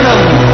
Fernando.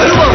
வருவார்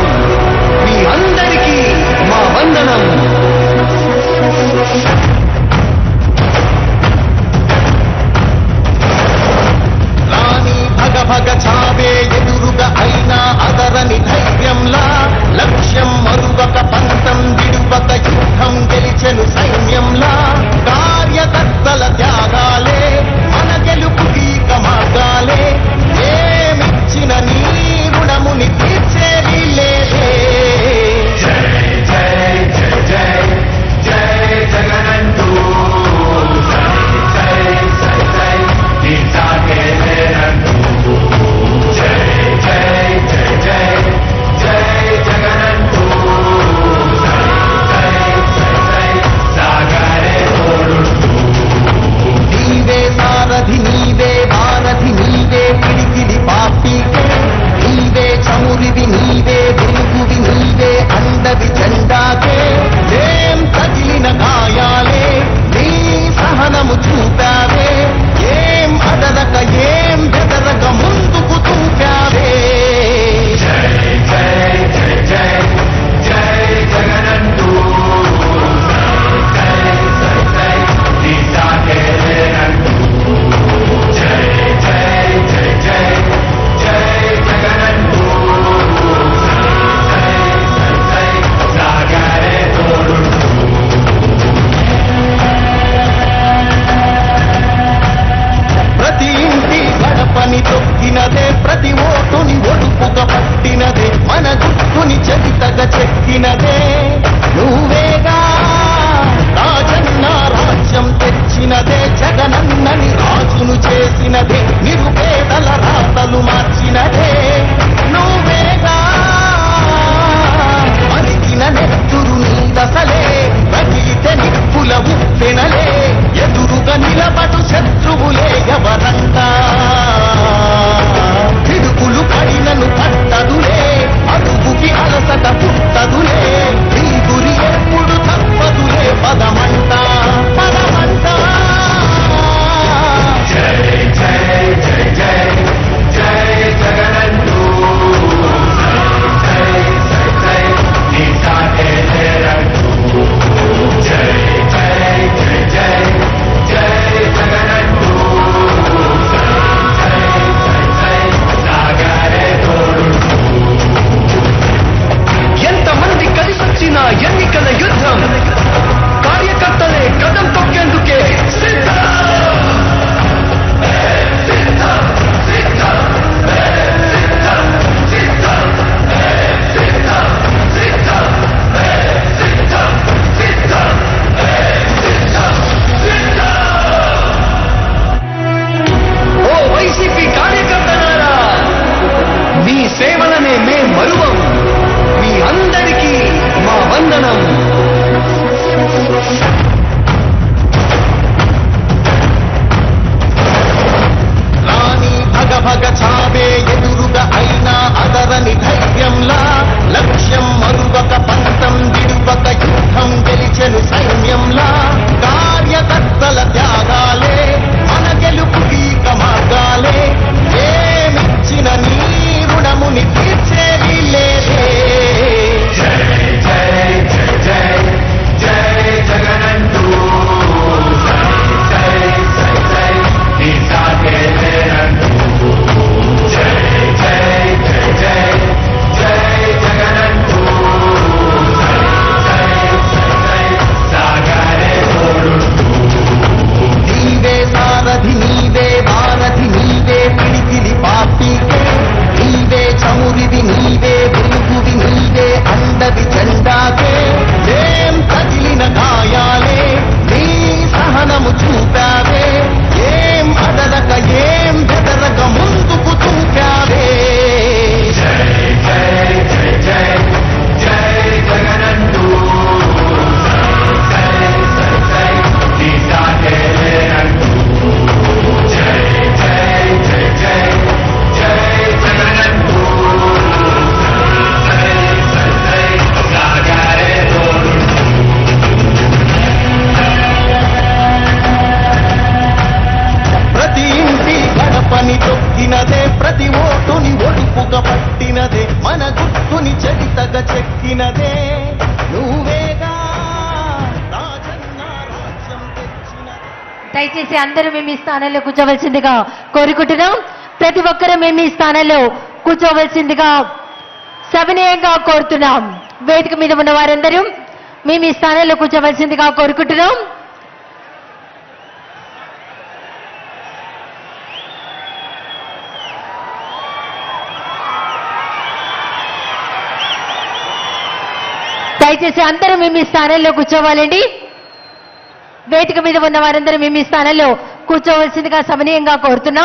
నన్నని ఆచును చేసినదే నిరుపేదల రాతలు మార్చినదే. నువ్వేగా అరిగిన నెత్తురు నీ దశలే రగిలితే నిప్పుల ఉప్పెనలే. ఎదురుగా నిలబడు శత్రువులే ఎవరంగా? తిరుగులు పడినను పట్టదులే అడుగుకి అలసి పుట్టినదే ప్రతి ఓటుని ఒడుపుక పట్టినదే మన గుర్తుని చరితగ చెక్కినదే. దయచేసి అందరూ మేము ఈ స్థానంలో కూర్చోవలసిందిగా కోరుకుంటున్నాం. ప్రతి ఒక్కరూ మేము ఈ స్థానంలో కూర్చోవలసిందిగా సవినయంగా కోరుతున్నాం. వేదిక మీద ఉన్న వారందరూ మేము ఈ స్థానంలో కూర్చోవలసిందిగా కోరుకుంటున్నాం. దయచేసి అందరూ మేము ఈ స్థానంలో కూర్చోవాలండి. వేదిక మీద ఉన్న వారందరూ మేము ఈ స్థానంలో కూర్చోవలసిందిగా సమనీయంగా కోరుతున్నాం.